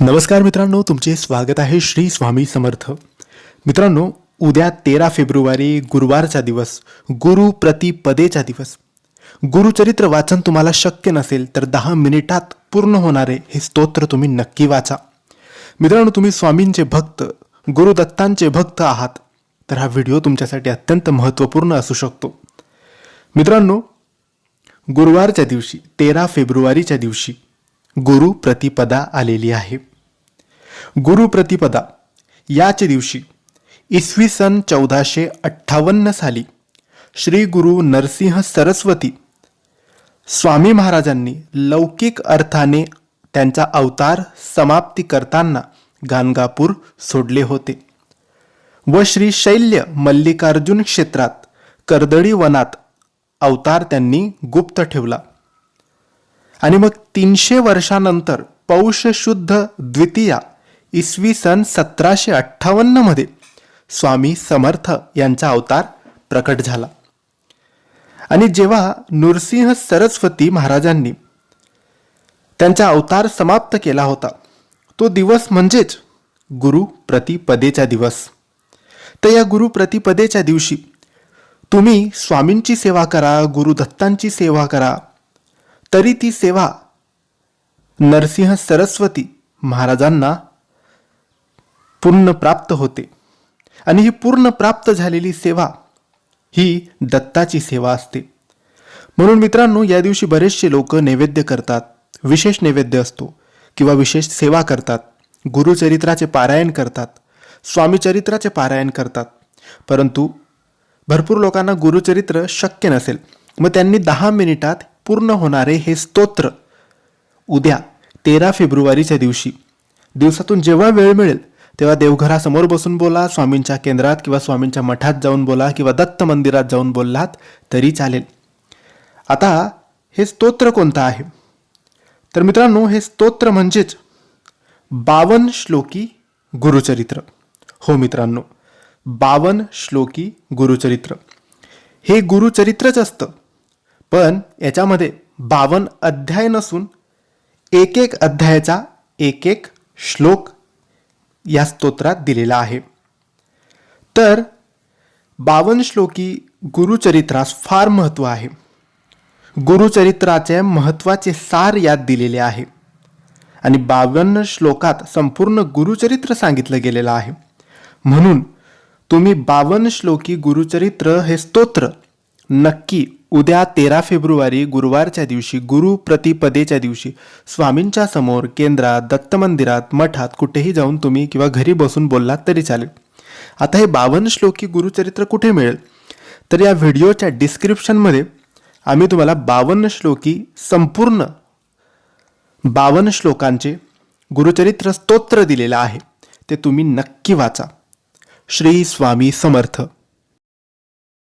नमस्कार मित्रांनो तुमचे स्वागत आहे श्री स्वामी समर्थ. मित्रांनो उद्या तेरा फेब्रुवारी गुरुवारचा दिवस गुरु प्रतिपदेचा दिवस. गुरुचरित्र वाचन तुम्हाला शक्य नसेल तर दहा मिनिटात पूर्ण होणारे हे स्तोत्र तुम्ही नक्की वाचा. मित्रांनो तुम्ही स्वामींचे भक्त गुरुदत्तांचे भक्त आहात तर हा व्हिडिओ तुमच्यासाठी अत्यंत महत्त्वपूर्ण असू शकतो. मित्रांनो गुरुवारच्या दिवशी तेरा फेब्रुवारीच्या दिवशी गुरु प्रतिपदा आलेली आहे. गुरु प्रतिपदा याच दिवशी इसवी सन चौदाशे अठ्ठावन्न साली श्री गुरु नरसिंह सरस्वती स्वामी महाराजांनी लौकिक अर्थाने त्यांचा अवतार समाप्ती करताना गाणगापूर सोडले होते व श्री शैल्य मल्लिकार्जुन क्षेत्रात कर्दळी वनात अवतार त्यांनी गुप्त ठेवला. आणि मग तीनशे वर्षानंतर पौष शुद्ध द्वितीया इसवी सन सतराशे अठ्ठावन्नमध्ये स्वामी समर्थ यांचा अवतार प्रकट झाला. आणि जेव्हा नृसिंह सरस्वती महाराजांनी त्यांचा अवतार समाप्त केला होता तो दिवस म्हणजेच गुरु प्रतिपदेचा दिवस. तर या गुरु प्रतिपदेच्या दिवशी तुम्ही स्वामींची सेवा करा गुरुदत्तांची सेवा करा तरी ती सेवा नरसिंह सरस्वती महाराजांना पूर्ण प्राप्त होते. आणि ही पूर्ण प्राप्त झालेली सेवा ही दत्ताची सेवा असते. म्हणून मित्रांनो या दिवशी बरेचसे लोक नैवेद्य करतात विशेष नैवेद्य असतो किंवा विशेष सेवा करतात गुरुचरित्राचे पारायण करतात स्वामीचरित्राचे पारायण करतात. परंतु भरपूर लोकांना गुरुचरित्र शक्य नसेल. मग त्यांनी दहा मिनिटात पूर्ण होणारे हे स्तोत्र. उद्या तेरा फेब्रुवारीच्या दिवशी. दिवसातून जेव्हा वेळ मिळेल तेव्हा देवघरासमोर बसून बोला स्वामींच्या केंद्रात किंवा स्वामींच्या मठात जाऊन बोला किंवा दत्त मंदिरात जाऊन बोललात तरी चालेल. आता हे स्तोत्र कोणतं आहे? तर मित्रांनो हे स्तोत्र म्हणजेच बावन श्लोकी गुरुचरित्र. हो मित्रांनो बावन श्लोकी गुरुचरित्र. हे गुरुचरित्रच असतं. पण याच्यामध्ये बावन अध्याय नसून एक एक अध्यायाचा एक एक श्लोक या स्तोत्रात दिलेला आहे. तर बावन श्लोकी गुरुचरित्रास फार महत्त्व आहे. गुरुचरित्राचे महत्त्वाचे सार यात दिलेले आहे. आणि बावन्न श्लोकात संपूर्ण गुरुचरित्र सांगितलं गेलेलं आहे. म्हणून तुम्ही बावन्न श्लोकी गुरुचरित्र हे स्तोत्र नक्की उद्या तेरा फेब्रुवारी गुरुवारच्या दिवशी गुरु प्रतिपदेच्या दिवशी स्वामींच्या समोर केंद्रात दत्त मंदिरात मठात कुठेही जाऊन तुम्ही किंवा घरी बसून बोललात तरी चालेल. आता हे बावन्न श्लोकी गुरुचरित्र कुठे मिळेल? तर या व्हिडिओच्या डिस्क्रिप्शनमध्ये आम्ही तुम्हाला बावन्न श्लोकी संपूर्ण बावन्न श्लोकांचे गुरुचरित्र स्तोत्र दिलेलं आहे. ते तुम्ही नक्की वाचा. श्री स्वामी समर्थ.